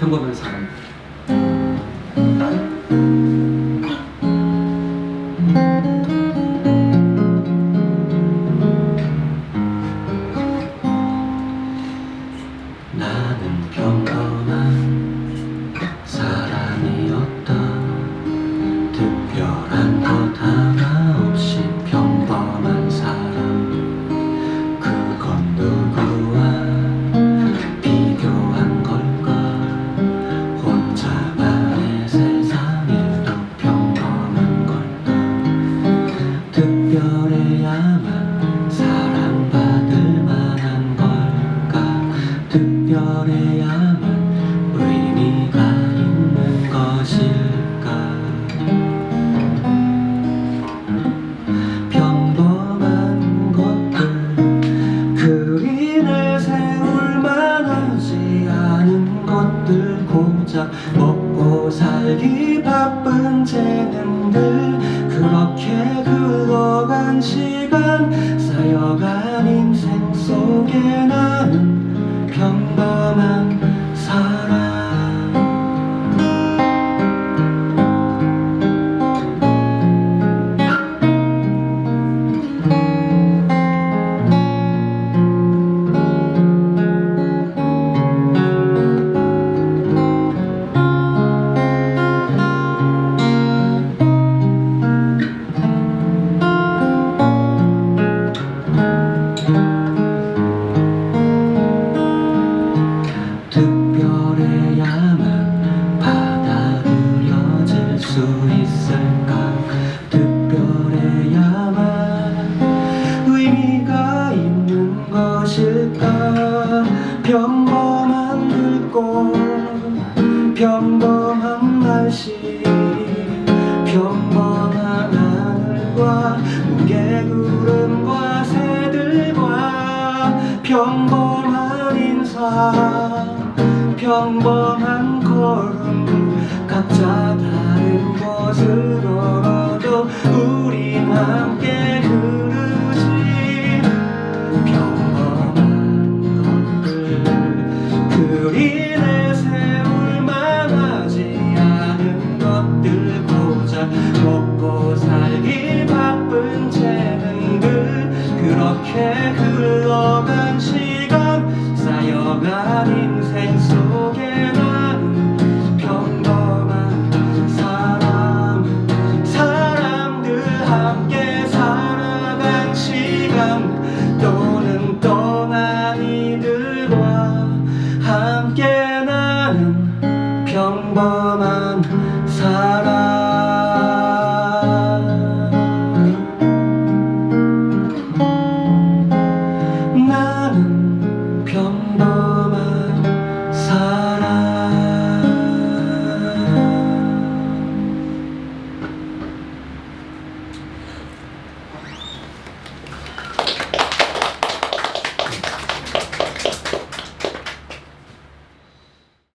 평범한 사람. 나는 평범한 사람이었다. 특별한 고작 먹고 살기 바쁜 재능들. 그렇게 흘러간 시간 쌓여간 인생 속에 평범한 들꽃 평범한 날씨 평범한 하늘과 무게 구름과 새들과 평범한 인사 평범한 걸음 각자 다른 곳으로도 우린 함께 그